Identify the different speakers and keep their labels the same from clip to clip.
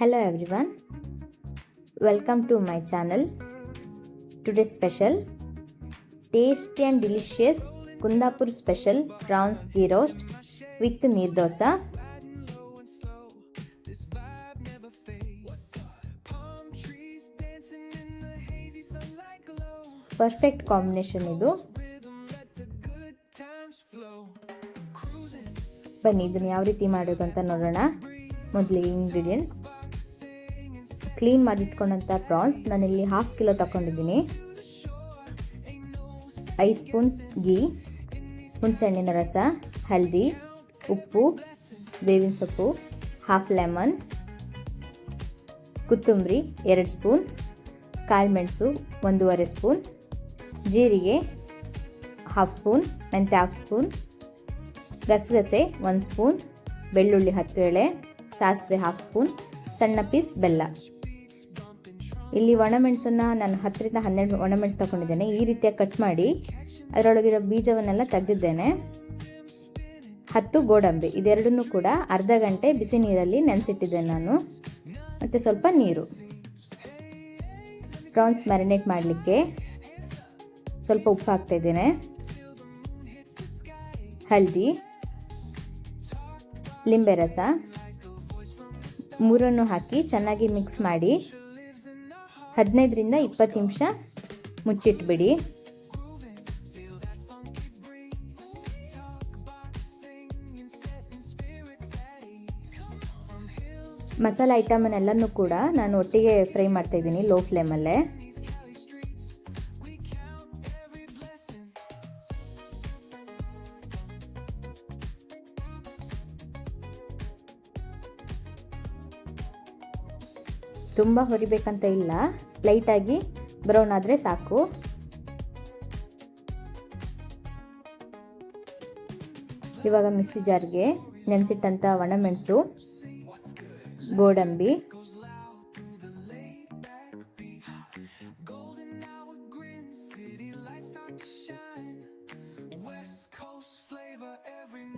Speaker 1: Hello everyone welcome to my channel today special tasty and delicious Kundapur special prawns ghee roast with neer dosa perfect combination ಇದು. ಬನ್ನಿ, ಇದನ್ನು ಯಾವ ರೀತಿ ಮಾಡೋದು ಅಂತ ನೋಡೋಣ. ಮೊದಲಿಗೆ ಇಂಗ್ರೀಡಿಯಂಟ್ಸ್ ಕ್ಲೀನ್ ಮಾಡಿಟ್ಕೊಂಡಂಥ ಪ್ರಾನ್ಸ್ ನಾನಿಲ್ಲಿ ಹಾಫ್ ಕಿಲೋ ತಗೊಂಡಿದ್ದೀನಿ ಐದು ಸ್ಪೂನ್ ಗೀ ಹುಣಸೆಹಣ್ಣಿನ ರಸ ಹಳದಿ ಉಪ್ಪು, ಬೇವಿನ ಸೊಪ್ಪು ಹಾಫ್ ಲೆಮನ್ ಕೊತ್ತಂಬರಿ ಎರಡು ಸ್ಪೂನ್ ಕಾಳುಮೆಣಸು ಒಂದೂವರೆ ಸ್ಪೂನ್, ಜೀರಿಗೆ ಹಾಫ್ ಸ್ಪೂನ್, ಮೆಂತ್ಯ ಹಾಫ್ ಸ್ಪೂನ್, ಗಸಗಸೆ ಒಂದು ಸ್ಪೂನ್, ಬೆಳ್ಳುಳ್ಳಿ ಹತ್ತು ಎಳೆ, ಸಾಸಿವೆ ಹಾಫ್ ಸ್ಪೂನ್, ಸಣ್ಣ ಪೀಸ್ ಬೆಲ್ಲ. ಇಲ್ಲಿ ಒಣಮೆಣಸನ್ನು ನಾನು ಹತ್ತರಿಂದ ಹನ್ನೆರಡು ಒಣಮೆಣಸು ತಗೊಂಡಿದ್ದೇನೆ. ಈ ರೀತಿಯಾಗಿ ಕಟ್ ಮಾಡಿ ಅದರೊಳಗಿರೋ ಬೀಜವನ್ನೆಲ್ಲ ತೆಗೆದಿದ್ದೇನೆ. ಹತ್ತು ಗೋಡಂಬಿ, ಇದೆರಡನ್ನೂ ಕೂಡ ಅರ್ಧ ಗಂಟೆ ಬಿಸಿ ನೀರಲ್ಲಿ ನೆನೆಸಿಟ್ಟಿದ್ದೇನೆ ನಾನು. ಮತ್ತು ಸ್ವಲ್ಪ ನೀರು. ಪ್ರಾನ್ಸ್ ಮ್ಯಾರಿನೇಟ್ ಮಾಡಲಿಕ್ಕೆ ಸ್ವಲ್ಪ ಉಪ್ಪು ಹಾಕ್ತಾಯಿದ್ದೇನೆ ಹಳದಿ ಲಿಂಬೆ ರಸ, ಮೂರನ್ನು ಹಾಕಿ ಚೆನ್ನಾಗಿ ಮಿಕ್ಸ್ ಮಾಡಿ ಹದಿನೈದರಿಂದ ಇಪ್ಪತ್ತು ನಿಮಿಷ ಮುಚ್ಚಿಟ್ಬಿಡಿ. ಮಸಾಲೆ ಐಟಮನ್ನೆಲ್ಲನೂ ಕೂಡ ನಾನು ಒಟ್ಟಿಗೆ ಫ್ರೈ ಮಾಡ್ತಾ ಇದ್ದೀನಿ ಲೋ ಫ್ಲೇಮಲ್ಲೇ. ತುಂಬ ಹೊರಿಬೇಕಂತ ಇಲ್ಲ. ಲೈಟಾಗಿ ಬ್ರೌನ್ ಆದರೆ ಸಾಕು. ಇವಾಗ ಮಿಕ್ಸಿ ಜಾರ್ಗೆ ನೆನೆಸಿಟ್ಟಂಥ ಒಣಮೆಣಸು ಗೋಡಂಬಿ,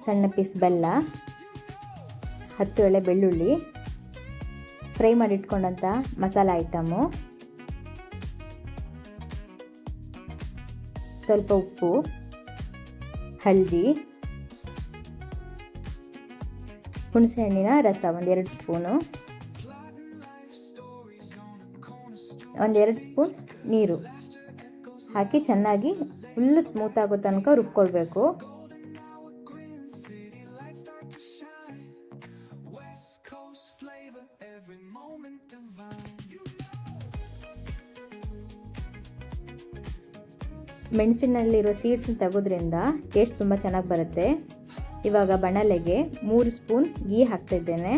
Speaker 1: ಸಣ್ಣ ಪೀಸ್ ಬೆಲ್ಲ, ಹತ್ತು ಎಳೆ ಬೆಳ್ಳುಳ್ಳಿ ಫ್ರೈ ಮಾಡಿ ಮಾಡಿಟ್ಕೊಂಡಂಥ ಮಸಾಲ ಐಟಮು. ಸ್ವಲ್ಪ ಉಪ್ಪು ಹಳದಿ ಹುಣಸೆಹಣ್ಣಿನ ರಸ ಒಂದೆರಡು ಸ್ಪೂನು. ಒಂದೆರಡು ಸ್ಪೂನ್ ನೀರು ಹಾಕಿ ಚೆನ್ನಾಗಿ ಫುಲ್ ಸ್ಮೂತ್ ಆಗೋ ತನಕ ರುಬ್ಕೊಳ್ಬೇಕು. ಮೆಣಸಿನಲ್ಲಿರೋ ಸೀಡ್ಸ್ ತೆಗೋದ್ರಿಂದ ಟೇಸ್ಟ್ ತುಂಬ ಚೆನ್ನಾಗಿ ಬರುತ್ತೆ. ಇವಾಗ ಬಣಲೆಗೆ ಮೂರು ಸ್ಪೂನ್ ಗೀ ಹಾಕ್ತಿದ್ದೇನೆ.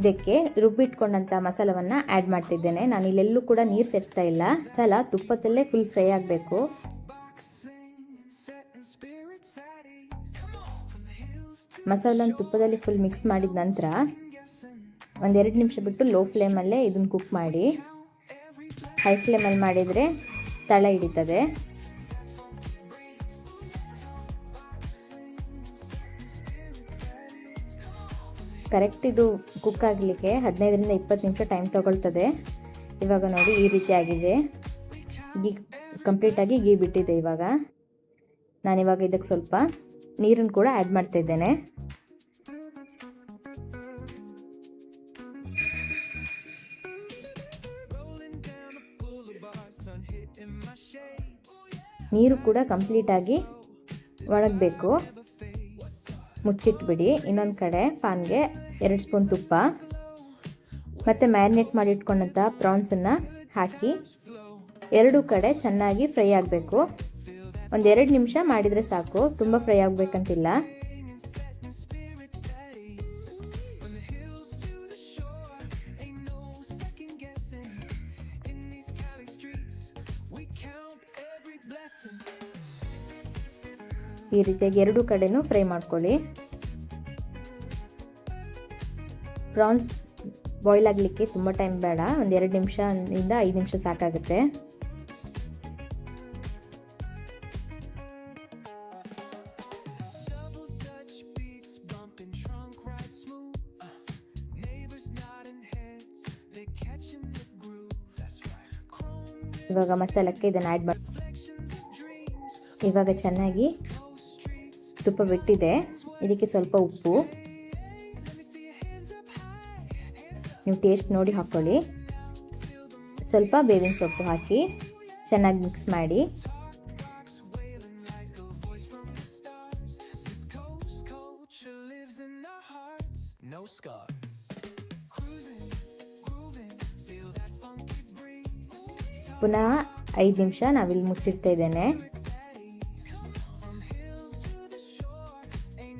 Speaker 1: ಇದಕ್ಕೆ ರುಬ್ಬಿಟ್ಕೊಂಡಂಥ ಮಸಾಲವನ್ನು ಆ್ಯಡ್ ಮಾಡ್ತಿದ್ದೇನೆ. ನಾನು ಇಲ್ಲೆಲ್ಲೂ ಕೂಡ ನೀರು ಸೇರಿಸ್ತಾ ಇಲ್ಲ. ಸಲ, ತುಪ್ಪದಲ್ಲೇ ಫುಲ್ ಫ್ರೈ ಆಗಬೇಕು. ಮಸಾಲನ ತುಪ್ಪದಲ್ಲಿ ಫುಲ್ ಮಿಕ್ಸ್ ಮಾಡಿದ ನಂತರ ಒಂದೆರಡು ನಿಮಿಷ ಬಿಟ್ಟು ಲೋ ಫ್ಲೇಮಲ್ಲೇ ಇದನ್ನು ಕುಕ್ ಮಾಡಿ. ಹೈ ಫ್ಲೇಮಲ್ಲಿ ಮಾಡಿದರೆ ತಳ ಹಿಡಿತದೆ. ಕರೆಕ್ಟ್ ಇದು ಕುಕ್ ಆಗಲಿಕ್ಕೆ ಹದಿನೈದರಿಂದ ಇಪ್ಪತ್ತು ನಿಮಿಷ ಟೈಮ್ ತಗೊಳ್ತದೆ. ಇವಾಗ ನೋಡಿ ಈ ರೀತಿ ಆಗಿದೆ. ಗೀ ಕಂಪ್ಲೀಟಾಗಿ ಗೀ ಬಿಟ್ಟಿದೆ ಇವಾಗ. ನಾನಿವಾಗ ಇದಕ್ಕೆ ಸ್ವಲ್ಪ ನೀರನ್ನು ಕೂಡ ಆ್ಯಡ್ ಮಾಡ್ತಾ ಇದ್ದೇನೆ. ನೀರು ಕೂಡ ಕಂಪ್ಲೀಟಾಗಿ ಒಣಗಬೇಕು. ಮುಚ್ಚಿಟ್ಬಿಡಿ. ಇನ್ನೊಂದು ಕಡೆ ಪಾನ್ಗೆ ಎರಡು ಸ್ಪೂನ್ ತುಪ್ಪ. ಮತ್ತು ಮ್ಯಾರಿನೇಟ್ ಮಾಡಿಟ್ಕೊಂಡಂಥ ಪ್ರಾನ್ಸನ್ನು ಹಾಕಿ ಎರಡು ಕಡೆ ಚೆನ್ನಾಗಿ ಫ್ರೈ ಆಗಬೇಕು. ಒಂದೆರಡು ನಿಮಿಷ ಮಾಡಿದರೆ ಸಾಕು. ತುಂಬ ಫ್ರೈ ಆಗಬೇಕಂತಿಲ್ಲ. ಈ ರೀತಿಯಾಗಿ ಎರಡು ಕಡೆನೂ ಫ್ರೈ ಮಾಡ್ಕೊಳ್ಳಿ. ಪ್ರಾನ್ಸ್ ಬಾಯ್ಲ್ ಆಗಲಿಕ್ಕೆ ತುಂಬ ಟೈಮ್ ಬೇಡ. ಒಂದು ಎರಡು ನಿಮಿಷದಿಂದ ಐದು ನಿಮಿಷ ಸಾಕಾಗುತ್ತೆ. ಇವಾಗ ಮಸಾಲಕ್ಕೆ ಇದನ್ನು ಆ್ಯಡ್ ಮಾಡಿ ಇವಾಗ ಚೆನ್ನಾಗಿ ತುಪ್ಪ ಬಿಟ್ಟಿದೆ. ಇದಕ್ಕೆ ಸ್ವಲ್ಪ ಉಪ್ಪು. ನೀವು ಟೇಸ್ಟ್ ನೋಡಿ ಹಾಕ್ಕೊಳ್ಳಿ ಸ್ವಲ್ಪ ಬೇವಿನ ಸೊಪ್ಪು ಹಾಕಿ ಚೆನ್ನಾಗಿ ಮಿಕ್ಸ್ ಮಾಡಿ. ಪುನಃ ಐದು ನಿಮಿಷ ನಾವಿಲ್ಲಿ ಮುಚ್ಚಿಡ್ತಾ ಇದ್ದೇನೆ.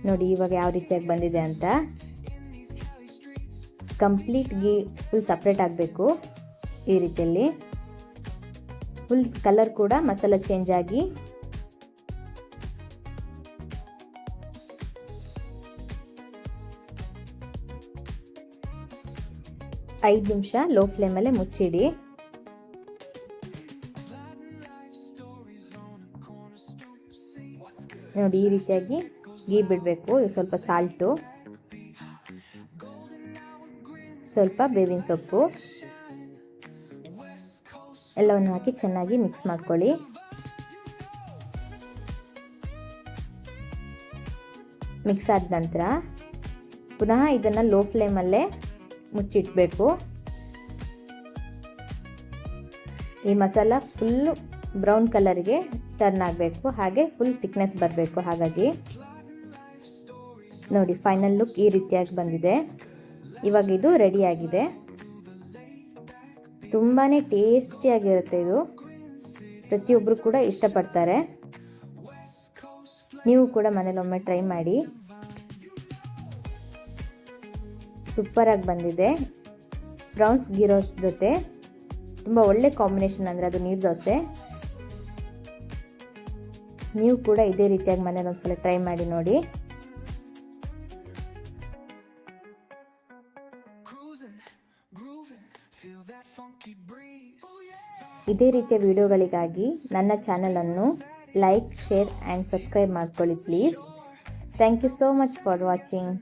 Speaker 1: ನೋಡಿ, ಇವಾಗ ಯಾವ ರೀತಿಯಾಗಿ ಬಂದಿದೆ ಅಂತ. ಕಂಪ್ಲೀಟ್ ಗೀ ಫುಲ್ ಸಪ್ರೇಟ್ ಆಗಬೇಕು ಈ ರೀತಿಯಲ್ಲಿ. ಫುಲ್ ಕಲರ್ ಕೂಡ ಮಸಾಲ ಚೇಂಜ್ ಆಗಿ. ಐದು ನಿಮಿಷ ಲೋ ಫ್ಲೇಮಲ್ಲೇ ಮುಚ್ಚಿಡಿ. ನೋಡಿ, ಈ ರೀತಿಯಾಗಿ ಗೀ ಬಿಡಬೇಕು ಸ್ವಲ್ಪ ಸಾಲ್ಟು. ಸ್ವಲ್ಪ ಬೇವಿನ ಸೊಪ್ಪು. ಎಲ್ಲವನ್ನು ಹಾಕಿ ಚೆನ್ನಾಗಿ ಮಿಕ್ಸ್ ಮಾಡ್ಕೊಳ್ಳಿ. ಮಿಕ್ಸ್ ಆದ ನಂತರ ಪುನಃ ಇದನ್ನು ಲೋ ಫ್ಲೇಮಲ್ಲೇ ಮುಚ್ಚಿಟ್ಬೇಕು. ಈ ಮಸಾಲ ಫುಲ್ಲು ಬ್ರೌನ್ ಕಲರ್ಗೆ ಟರ್ನ್ ಆಗಬೇಕು, ಹಾಗೆ ಫುಲ್ ಥಿಕ್ನೆಸ್ ಬರಬೇಕು ಹಾಗಾಗಿ. ನೋಡಿ ಫೈನಲ್ ಲುಕ್ ಈ ರೀತಿಯಾಗಿ ಬಂದಿದೆ. ಇವಾಗ ಇದು ರೆಡಿಯಾಗಿದೆ ತುಂಬಾ ಟೇಸ್ಟಿಯಾಗಿರುತ್ತೆ ಇದು. ಪ್ರತಿಯೊಬ್ಬರು ಕೂಡ ಇಷ್ಟಪಡ್ತಾರೆ. ನೀವು ಕೂಡ ಮನೇಲಿ ಒಮ್ಮೆ ಟ್ರೈ ಮಾಡಿ ಸೂಪರಾಗಿ ಬಂದಿದೆ. ಬ್ರೌನ್ಸ್ ಗಿರೋಸ್ ಜೊತೆ ತುಂಬ ಒಳ್ಳೆ ಕಾಂಬಿನೇಷನ್ ಅಂದರೆ ಅದು ನೀರು ದೋಸೆ. ನೀವು ಕೂಡ ಇದೇ ರೀತಿಯಾಗಿ ಮನೇಲಿ ಒಂದ್ಸಲ ಟ್ರೈ ಮಾಡಿ ನೋಡಿ. ಇದೇ ರೀತಿಯ ವಿಡಿಯೋಗಳಿಗಾಗಿ ನನ್ನ ಚಾನಲನ್ನು ಲೈಕ್, ಶೇರ್, ಆ್ಯಂಡ್ ಸಬ್ಸ್ಕ್ರೈಬ್ ಮಾಡ್ಕೊಳ್ಳಿ please. Thank you so much for watching.